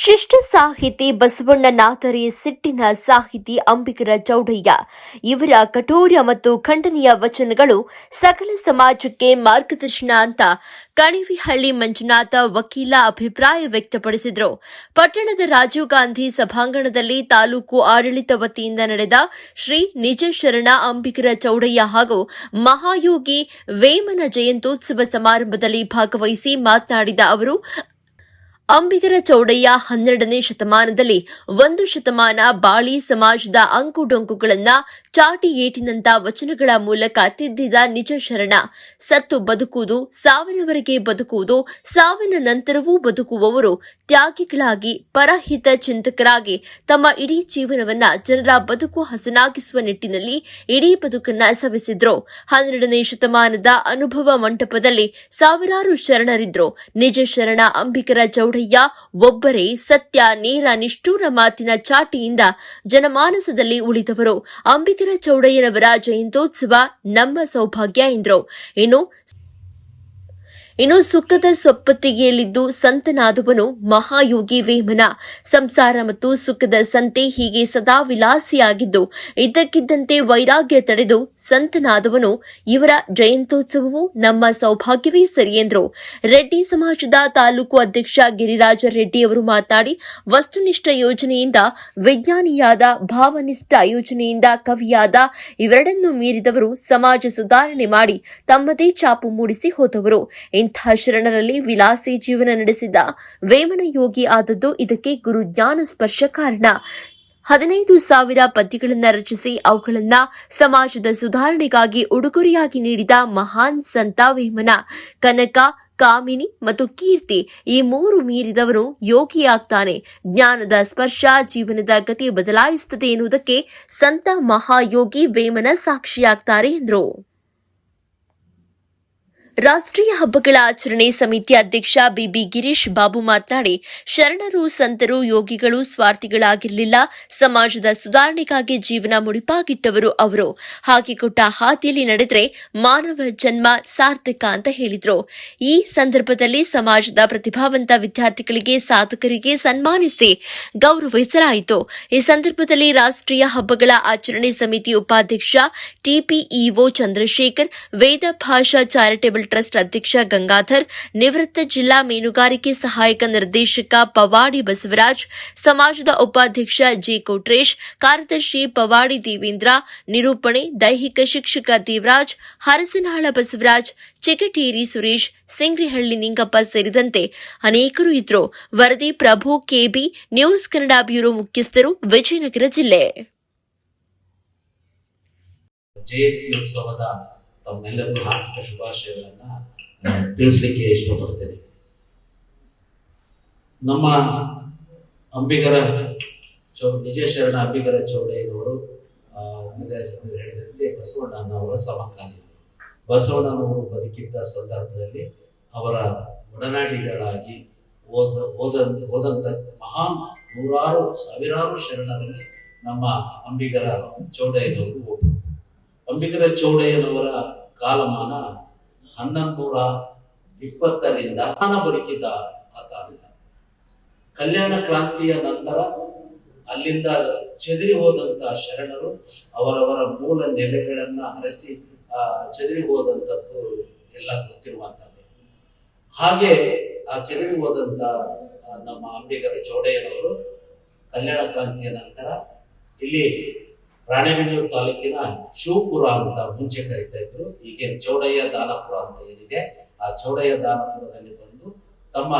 ಶಿಷ್ಟ ಸಾಹಿತಿ ಬಸವಣ್ಣನಾಥರಿ ಸಿಟ್ಟಿನ ಸಾಹಿತಿ ಅಂಬಿಕರ ಚೌಡಯ್ಯ. ಇವರ ಕಠೋರ ಮತ್ತು ಖಂಡನೀಯ ವಚನಗಳು ಸಕಲ ಸಮಾಜಕ್ಕೆ ಮಾರ್ಗದರ್ಶನ ಅಂತ ಕಣಿವಿಹಳ್ಳಿ ಮಂಜುನಾಥ ವಕೀಲ ಅಭಿಪ್ರಾಯ ವ್ಯಕ್ತಪಡಿಸಿದರು. ಪಟ್ಟಣದ ರಾಜೀವ್ ಗಾಂಧಿ ಸಭಾಂಗಣದಲ್ಲಿ ತಾಲೂಕು ಆಡಳಿತ ವತಿಯಿಂದ ನಡೆದ ಶ್ರೀ ನಿಜಶರಣ ಅಂಬಿಕರ ಚೌಡಯ್ಯ ಹಾಗೂ ಮಹಾಯೋಗಿ ವೇಮನ ಜಯಂತ್ಯೋತ್ಸವ ಸಮಾರಂಭದಲ್ಲಿ ಭಾಗವಹಿಸಿ ಮಾತನಾಡಿದ ಅವರು ಅಂಬಿಗರ ಚೌಡಯ್ಯ ಹನ್ನೆರಡನೇ ಶತಮಾನದಲ್ಲಿ ಒಂದು ಶತಮಾನ ಬಾಳಿ ಸಮಾಜದ ಅಂಕುಡೊಂಕುಗಳನ್ನ ಚಾಟಿ ಏಟಿನಂತ ವಚನಗಳ ಮೂಲಕ ತಿದ್ದಿದ ನಿಜ ಶರಣ. ಸತ್ತು ಬದುಕುವುದು, ಸಾವಿನವರೆಗೆ ಬದುಕುವುದು, ಸಾವಿನ ನಂತರವೂ ಬದುಕುವವರು ತ್ಯಾಗಿಗಳಾಗಿ, ಪರಹಿತ ಚಿಂತಕರಾಗಿ ತಮ್ಮ ಇಡೀ ಜೀವನವನ್ನ ಜನರ ಬದುಕು ಹಸನಾಗಿಸುವ ನಿಟ್ಟಿನಲ್ಲಿ ಇಡೀ ಬದುಕನ್ನ ಸವಿಸಿದ್ರು. ಹನ್ನೆರಡನೇ ಶತಮಾನದ ಅನುಭವ ಮಂಟಪದಲ್ಲಿ ಸಾವಿರಾರು ಶರಣರಿದ್ರು. ನಿಜ ಶರಣ ಅಂಬಿಕರ ಚೌಡಯ್ಯ ಒಬ್ಬರೇ ಸತ್ಯ, ನೇರ, ನಿಷ್ಠೂರ ಮಾತಿನ ಚಾಟಿಯಿಂದ ಜನಮಾನಸದಲ್ಲಿ ಉಳಿದವರು. ಅಂಬಿಗರ ಚೌಡಯ್ಯನವರ ಜಯಂತೋತ್ಸವ ನಮ್ಮ ಸೌಭಾಗ್ಯ ಎಂದರು. ಇನ್ನು ಇನ್ನು ಸುಖದ ಸೊಪ್ಪತ್ತಿಗೆಯಲ್ಲಿದ್ದು ಸಂತನಾದವನು ಮಹಾಯೋಗಿ ವೇಮನ. ಸಂಸಾರ ಮತ್ತು ಸುಖದ ಸಂತೆ ಹೀಗೆ ಸದಾ ವಿಲಾಸಿಯಾಗಿದ್ದು, ಇದ್ದಕ್ಕಿದ್ದಂತೆ ವೈರಾಗ್ಯ ತಡೆದು ಸಂತನಾದವನು ಇವರ ಜಯಂತ್ಯೋತ್ಸವವು ನಮ್ಮ ಸೌಭಾಗ್ಯವೇ ಸರಿ ಎಂದರು. ರೆಡ್ಡಿ ಸಮಾಜದ ತಾಲೂಕು ಅಧ್ಯಕ್ಷ ಗಿರಿರಾಜ ರೆಡ್ಡಿ ಅವರು ಮಾತನಾಡಿ ವಸ್ತುನಿಷ್ಠ ಯೋಜನೆಯಿಂದ, ವಿಜ್ಞಾನಿಯಾದ, ಭಾವನಿಷ್ಠ ಯೋಜನೆಯಿಂದ ಕವಿಯಾದ ಇವೆರಡನ್ನೂ ಮೀರಿದವರು ಸಮಾಜ ಸುಧಾರಣೆ ಮಾಡಿ ತಮ್ಮದೇ ಚಾಪು ಮೂಡಿಸಿ ಹೋದವರು. ಇಂಥ ಶರಣರಲ್ಲಿ ವಿಲಾಸಿ ಜೀವನ ನಡೆಸಿದ ವೇಮನ ಯೋಗಿ ಆದದ್ದು ಇದಕ್ಕೆ ಗುರು ಜ್ಞಾನ ಸ್ಪರ್ಶ ಕಾರಣ. ಹದಿನೈದು ಸಾವಿರ ಪದ್ಯಗಳನ್ನು ರಚಿಸಿ ಅವುಗಳನ್ನು ಸಮಾಜದ ಸುಧಾರಣೆಗಾಗಿ ಉಡುಗೊರೆಯಾಗಿ ನೀಡಿದ ಮಹಾನ್ ಸಂತ ವೇಮನ. ಕನಕ, ಕಾಮಿನಿ ಮತ್ತು ಕೀರ್ತಿ ಈ ಮೂರು ಮೀರಿದವನು ಯೋಗಿಯಾಗ್ತಾನೆ. ಜ್ಞಾನದ ಸ್ಪರ್ಶ ಜೀವನದ ಗತಿ ಬದಲಾಯಿಸುತ್ತದೆ ಎನ್ನುವುದಕ್ಕೆ ಸಂತ ಮಹಾಯೋಗಿ ವೇಮನ ಸಾಕ್ಷಿಯಾಗ್ತಾರೆ ಎಂದರು. ರಾಷ್ಟ್ರೀಯ ಹಬ್ಬಗಳ ಆಚರಣೆ ಸಮಿತಿ ಅಧ್ಯಕ್ಷ ಬಿಬಿ ಗಿರೀಶ್ ಬಾಬು ಮಾತನಾಡಿ, ಶರಣರು, ಸಂತರು, ಯೋಗಿಗಳು, ಸ್ವಾರ್ಥಿಗಳಾಗಿರಲಿಲ್ಲ. ಸಮಾಜದ ಸುಧಾರಣೆಗಾಗಿ ಜೀವನ ಮುಡಿಪಾಗಿಟ್ಟವರು ಅವರು. ಹಾಗೆ ಕೊಟ್ಟ ಹಾದಿಯಲ್ಲಿ ನಡೆದರೆ ಮಾನವ ಜನ್ಮ ಸಾರ್ಥಕ ಅಂತ ಹೇಳಿದರು. ಈ ಸಂದರ್ಭದಲ್ಲಿ ಸಮಾಜದ ಪ್ರತಿಭಾವಂತ ವಿದ್ಯಾರ್ಥಿಗಳಿಗೆ ಸಾಧಕರಿಗೆ ಸನ್ಮಾನಿಸಿ ಗೌರವಿಸಲಾಯಿತು. ಈ ಸಂದರ್ಭದಲ್ಲಿ ರಾಷ್ಟ್ರೀಯ ಹಬ್ಬಗಳ ಆಚರಣೆ ಸಮಿತಿ ಉಪಾಧ್ಯಕ್ಷ, ಟಿಪಿಇಒ ಚಂದ್ರಶೇಖರ್, ವೇದ ಭಾಷಾ ಚಾರಿಟೇಬಲ್ ಟ್ರಸ್ಟ್ ಅಧ್ಯಕ್ಷ ಗಂಗಾಧರ್, ನಿವೃತ್ತ ಜಿಲ್ಲಾ ಮೀನುಗಾರಿಕೆ ಸಹಾಯಕ ನಿರ್ದೇಶಕ ಪವಾಡಿ ಬಸವರಾಜ್, ಸಮಾಜದ ಉಪಾಧ್ಯಕ್ಷ ಜಿ ಕೊಟ್ರೇಶ್, ಕಾರ್ಯದರ್ಶಿ ಪವಾಡಿ ದೇವೇಂದ್ರ, ನಿರೂಪಣೆ ದೈಹಿಕ ಶಿಕ್ಷಕ ದೇವರಾಜ್ ಹರಸನಾಳ ಬಸವರಾಜ್, ಚಿಗಟೇರಿ ಸುರೇಶ್, ಸಿಂಗ್ರಿಹಳ್ಳಿ ನಿಂಗಪ್ಪ ಸೇರಿದಂತೆ ಅನೇಕರು ಇದ್ರು ವರದಿ Prabhu KB, news Kannada bureau ಮುಖ್ಯಸ್ಥರು, ವಿಜಯನಗರ ಜಿಲ್ಲೆ. ಜಯಂತಿ ಉತ್ಸವದ ತಮ್ಮೆಲ್ಲರಿಗೂ ಹಾರ್ದಿಕ ಶುಭಾಶಯಗಳನ್ನ ನಾನು ತಿಳಿಸ್ಲಿಕ್ಕೆ ಇಷ್ಟಪಡ್ತೇನೆ. ನಮ್ಮ ಅಂಬಿಗರ ಚೌ ನಿಜೇಶ್ವರನ ಅಂಬಿಗರ ಚೌಡಯ್ಯನವರು ಹೇಳಿದಂತೆ ಬಸವಣ್ಣನವರ ಸಮಕಾಲೀನ ಬಸವಣ್ಣನವರು ಬದುಕಿದ್ದ ಸಂದರ್ಭದಲ್ಲಿ ಅವರ ಒಡನಾಡಿಗಳಾಗಿ ಓದ ಓದ ಓದಂತ ಮಹಾನ್ ನೂರಾರು, ಸಾವಿರಾರು ಶರಣರಲ್ಲಿ ನಮ್ಮ ಅಂಬಿಗರ ಚೌಡಯ್ಯನವರು ಒಬ್ಬರು. ಅಂಬಿಗರ ಚೌಡಯ್ಯನವರ ಕಾಲಮಾನ ಹನ್ನೊಂದು ನೂರ ಇಪ್ಪತ್ತರಿಂದ ಹಣ ಬದುಕಿದ್ದ ಆತ ಕಲ್ಯಾಣ ಕ್ರಾಂತಿಯ ನಂತರ ಅಲ್ಲಿಂದ ಚದರಿ ಹೋದಂತ ಶರಣರು ಅವರವರ ಮೂಲ ನೆಲೆಗಳನ್ನ ಹರಸಿ ಆ, ಚದರಿ ಹೋದಂತದ್ದು ಎಲ್ಲ ಗೊತ್ತಿರುವಂತದ್ದು ಹಾಗೆ ಆ ಚದರಿ ಹೋದಂತ ನಮ್ಮ ಅಂಬಿಗರ ಚೌಡಯ್ಯನವರು ಕಲ್ಯಾಣ ಕ್ರಾಂತಿಯ ನಂತರ ಇಲ್ಲಿ ರಾಣೆಬೆನ್ನೂರು ತಾಲೂಕಿನ ಶಿವಪುರ ಅಂತ ಮುಂಚೆ ಕರೀತಾ ಇದ್ರು. ಈಗೇನು ಚೌಡಯ್ಯ ದಾನಪುರ ಅಂತ ಏನಿದೆ, ಆ ಚೌಡಯ್ಯ ದಾನಪುರದಲ್ಲಿ ಬಂದು ತಮ್ಮ